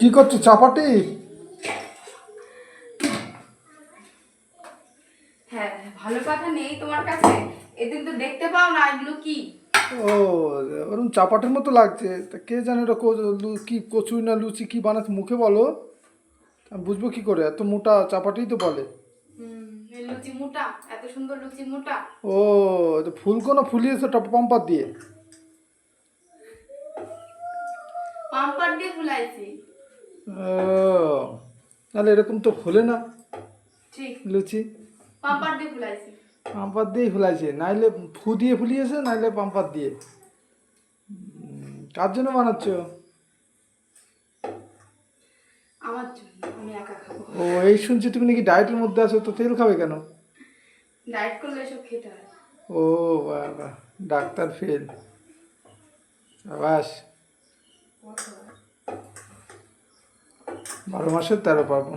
কি করছ চাপাটি হ্যাঁ ভালো কথা নেই তোমার কাছে। এদিন তো দেখতে পাও না এগুলো কি। ও ওরকম চাপাটির মতো লাগছে। তা কে জানে ওটা কো- না লুচি কি মুখে বলো। বুঝব কি করে এত মোটা চাপাটিই তো বলে। হুম এই লুচি মোটা এত সুন্দর লুচি মোটা। ও ফুলকো না ফুলিয়েছে টপ পাম্পার দিয়ে? পাম্পার দিয়ে ফুলাইছি। ও তাহলে এরকম তো ফুলে না। ঠিক। লুচি পাম্পার দিয়ে ফুলাইছি। পাম্পার দিয়েই ফুলাইছে নাইলে ফু দিয়ে ফুলিয়েছে নাইলে পাম্পার দিয়ে। কার জন্য বানাচ্ছ? আমার জন্য আমি একা খাব। ও এই শুনছি তুমি নাকি ডায়েটের মধ্যে আছো তো তেল খাবে কেন? ডায়েট করলে এসব খেতে হয়। ও বাবা ডাক্তার ফেল বাস বারো মাসের তেরো পাবো